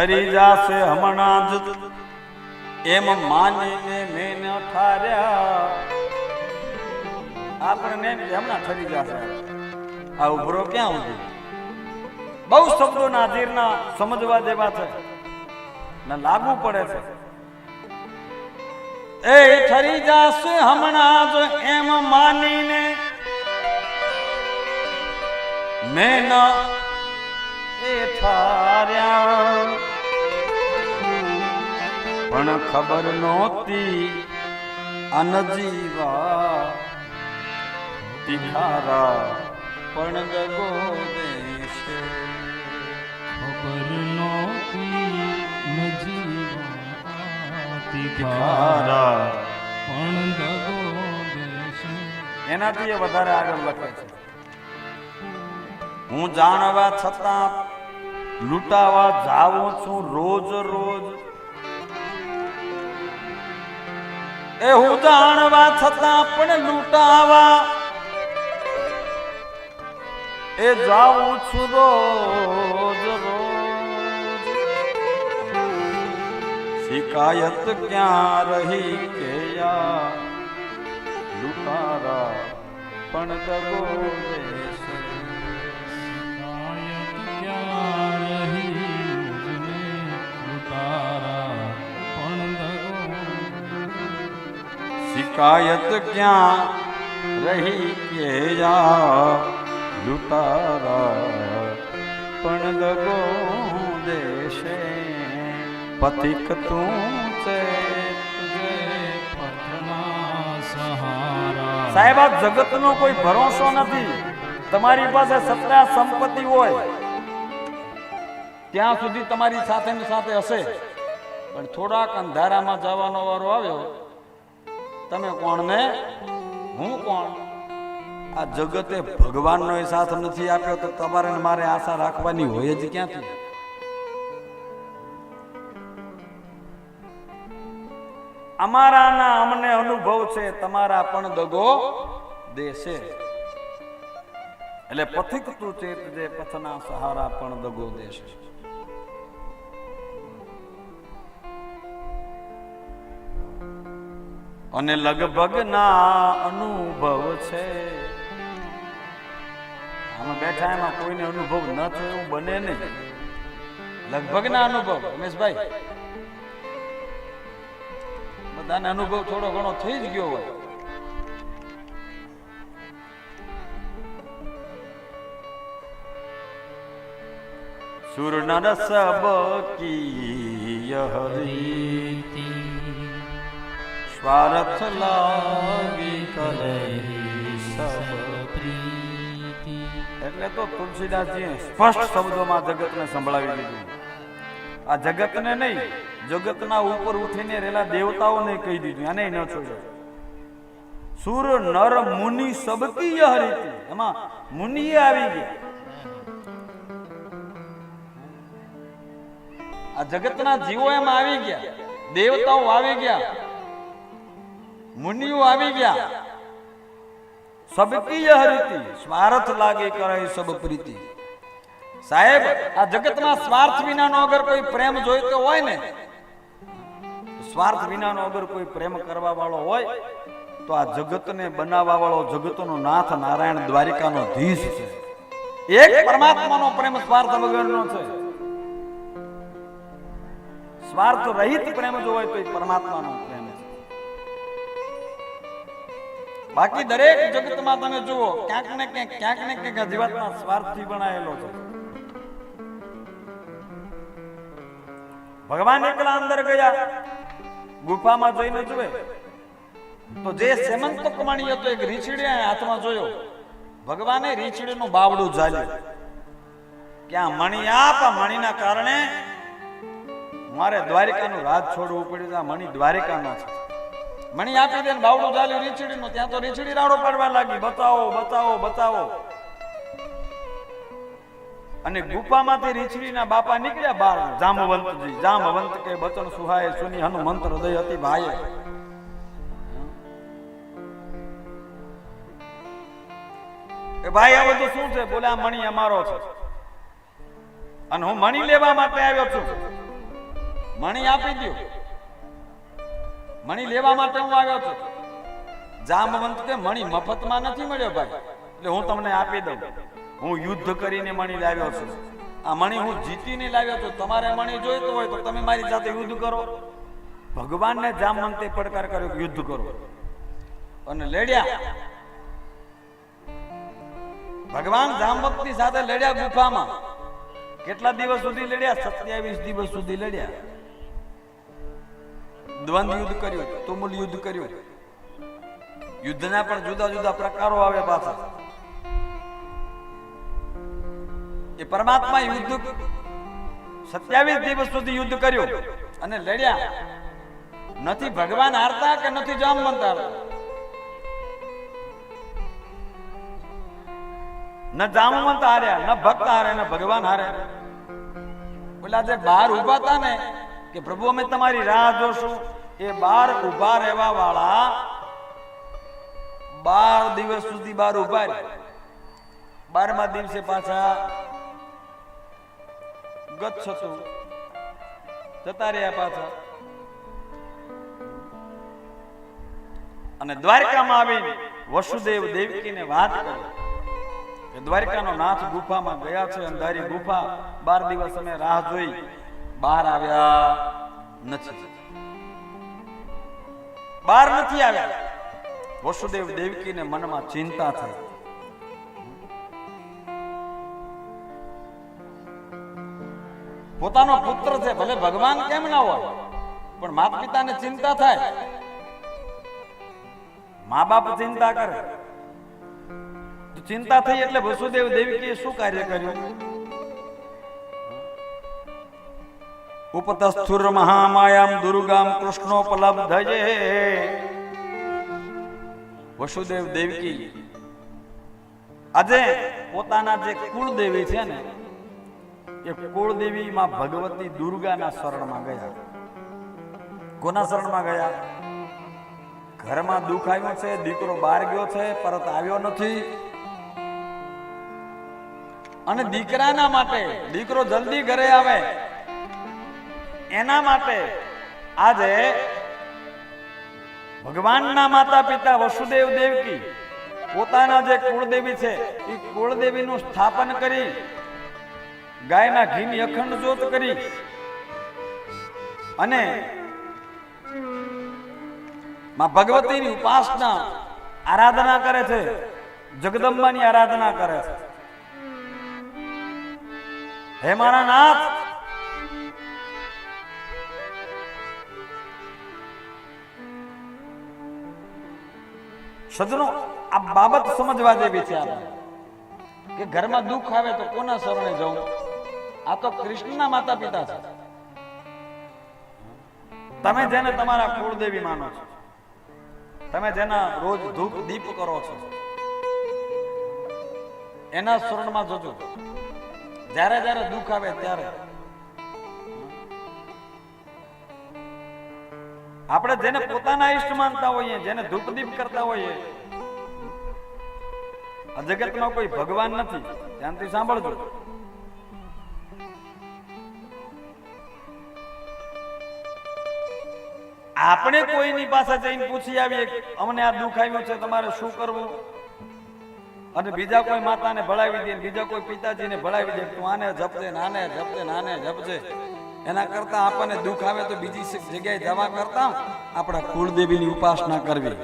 હરી જાશે હમણાં જ. એમ માનીને મેં ન ઠાર્યા. આપણને હમણાં ઠરી જશે. આ ઉભરો ક્યાં ઊભી બહુ શબ્દો નાજીરના સમજવા જેવા છે. ને લાગુ પડે છે. એ ઠરી જાશે હમણાં જ એમ માનીને. મેં ન ઠાર્યા. પણ ખબર નહોતી અનજીવા. તિહારા પણ ગગો દેશે. ખબર નહોતી નજીવા. તિહારા પણ દગો દેશે. એનાથી એ વધારે આગળ લખે છે. હું જાણવા છતાં લૂંટાવા જાઉં છું રોજ રોજ. એ હું જાણવા છતાં પણ લૂંટાવા. એ જાઉં છું રોજ રોજ. શિકાયત ક્યાં રહી કે યા લૂંટારા પણ દગો શિકાયત ક્યાં રહી કે જા લૂંટારા. પણ દગો દેશે, પથિક તું છે સાહેબ, આ જગતનો કોઈ ભરોસો નથી. તમારી પાસે સત્તા સંપત્તિ હોય, ત્યાં સુધી તમારી સાથે સાથે હશે. પણ થોડાક અંધારામાં જવાનો વારો આવ્યો તમે કોણ ને? હું કોણ? આ જગતે ભગવાનનો એ સાથ નથી આપ્યો તો તમારે મારે આશા રાખવાની હોય જ ક્યાંથી? અમારાના અમને અનુભવ છે, તમારા પણ દગો દેશે. એટલે પથિક તું ચેત જે પથના સહારા પણ દગો દેશે. અને લગભગ ના અનુભવ છે. આમાં બેઠા એમાં કોઈને અનુભવ ન થયો, એવું બને નહીં. લગભગ ના અનુભવ, રમેશભાઈ. બધાને અનુભવ થોડો ઘણો થઈ જ ગયો હોય. સુર નરસ બકી કી હરી સ્વાર્થ લાગી કરે એટલે તો તુલસીદાસજીએ સ્પષ્ટ શબ્દોમાં જગતને સંભળાવી દીધું આ જગતને નહીં, જગતના ઉપર ઉઠીને રહેલા દેવતાઓને કહી દીધું. આને ન છોડ્યો સુર, નર, મુનિ સબકી યહ રીતિ એમાં મુનિએ આવી ગયા. આ જગતના જીવો એમાં આવી ગયા. દેવતાઓ આવી ગયા. મુનિઓ આવી ગયા. સબકી હરિતિ, સ્વાર્થ લાગે કરે સબ પ્રીતિ. સાહેબ, આ જગતમાં સ્વાર્થ વિનાનો અગર કોઈ પ્રેમ જોઈતો હોય ને, સ્વાર્થ વિનાનો અગર કોઈ પ્રેમ કરવા વાળો હોય, તો આ જગતને બનાવવા વાળો જગતનો નાથ નારાયણ દ્વારિકાનો ધીશ છે. એક પરમાત્માનો પ્રેમ સ્વાર્થ વગરનો છે. સ્વાર્થ રહિત પ્રેમ જો હોય તો એ પરમાત્માનો પ્રેમ બાકી દરેક જગતમાં તમે જુઓ, ક્યાંક ને ક્યાંક ક્યાંક ને ક્યાંક આ જીવાતમાં સ્વાર્થથી બનાયેલો છે. ભગવાન એકલા અંદર ગયા, ગુફામાં જઈને જુએ, તો જે સેમંત કમાણી હતો એક રીછડી હાથમાં જોયો, ભગવાને રીછડીનું બાવડું ઝાલ્યું. ક્યાં મણી આપ, આ મણીના કારણે મારે દ્વારિકાનું રાજ છોડવું પડ્યું આ મણી દ્વારિકાના છે. મણી આપી દે બાવડું રીછડી નું ત્યાં તો રીછડી રાડો પાડવા લાગી. બતાવો બતાવો બતાવો. અને ગુફામાંથી રીછડીના બાપા નીકળ્યા બાર જામવંતજી. જામવંત કે બચન સુહાય, સુની હનુમંત હૃદય અતિ ભાઈ કે ભાઈ, આ બધું શું છે? બોલે, આ મણી અમારો છે. અને હું મણી લેવા માટે આવ્યો છું. મણી આપી દો મણી લેવા માટે હું આવ્યો છું. જામવંત કે મણી મફતમાં નથી મળ્યો ભાઈ. એટલે હું તમને આપી દઉં. હું યુદ્ધ કરીને મણી લાવ્યો છું. આ મણી હું જીતીને લાવ્યો છું. તમારે મણી જોઈતો હોય તો તમે મારી સાથે યુદ્ધ કરો. ભગવાનને જામવંતે પડકાર કર્યો યુદ્ધ કરો. અને લડ્યા. ભગવાન જામવંતની સાથે લડ્યા ગુફામાં. કેટલા દિવસ સુધી લડ્યા? સત્યાવીસ દિવસ સુધી લડ્યા. દ્વંદ યુદ્ધ કર્યું તુમુલ યુદ્ધ કર્યું યુદ્ધના પણ જુદા જુદા પ્રકારો આવે પાછા. એ પરમાત્મા યુદ્ધ સત્યાવીસ દિવસ સુધી યુદ્ધ કર્યું અને લડ્યા. નથી ભગવાન હારતા કે નથી જામવંત હારતા? ન જામવંત હાર્યા, ન ભક્ત હારે, ન ભગવાન હારે. પેલા જે બહાર ઊભા હતા ને કે પ્રભુ, અમે તમારી રાહ જોશું. એ બાર ઊભા રહેવા વાળા બાર દિવસ સુધી બાર ઊભા બારમા દિવસે પાછા ગત છતું. જતા રહ્યા પાછા. અને દ્વારકામાં આવીને વસુદેવ દેવકીને વાત કરી. કે દ્વારકાનો નાથ ગુફામાં ગયા છે, અંધારી ગુફા. બાર દિવસ અમે રાહ જોઈ. બહાર આવ્યા નથી. બહાર નથી આવ્યા. વસુદેવ દેવકીને મનમાં ચિંતા થઈ. પોતાનો પુત્ર છે, ભલે ભગવાન કેમ ના હોય, પણ માત પિતાને ચિંતા થાય. મા બાપ ચિંતા કરે. ચિંતા થઈ એટલે વસુદેવ દેવકીએ શું કાર્ય કર્યું? ઉપતસ્થુર મહામાયામ દુર્ગામ કૃષ્ણોપલબ્ધજે વસુદેવ દેવકી આજે પોતાના જે કુળદેવી છે ને, એ કુળદેવી માં ભગવતી દુર્ગાના શરણમાં ગયા. કોના શરણમાં ગયા? ઘરમાં દુઃખ છે, દીકરો બહાર ગયો છે, પરત આવ્યો નથી. અને દીકરાના માટે દીકરો જલ્દી ઘરે આવે. એના માટે આજે ભગવાનના માતા પિતા વસુદેવ દેવકી પોતાના જે કુળદેવી છે, એ કુળદેવીનું સ્થાપન કરી ગાયના ઘીની અખંડ જોત કરી અને માં ભગવતીની ઉપાસના આરાધના કરે છે, જગદંબાની આરાધના કરે છે. હે મારા નાથ સજનો આ બાબત સમજવા જેવી છે આપણે. કે ઘરમાં દુઃખ આવે તો કોના શરણે જવું? આ તો કૃષ્ણના માતા પિતા છે. તમે જેને તમારા કુળદેવી માનો છો, તમે જેના રોજ ધૂપ દીપ કરો છો, એના શરણમાં જજો. જ્યારે જ્યારે દુઃખ આવે ત્યારે આપણે જેને પોતાના ઈષ્ટ માનતા હોઈએ, જેને ધૂપ દીપ કરતા હોઈએ, આ જગતમાં કોઈ ભગવાન નથી. ધ્યાનથી સાંભળજો. આપણે કોઈની પાસે જઈને પૂછી આવીએ, અમને આ દુઃખ આવ્યું છે, તમારે શું કરવું? અને બીજા કોઈ માતાને ભળાવી દે, બીજા કોઈ પિતાજીને ભળાવી દે, તું આને જપજે આને જપજે ને આને જપજે. એના કરતા આપણને દુઃખ આવે તો બીજી જગ્યાએ જવા કરતા આપણા કુળદેવીની ઉપાસના કરવી.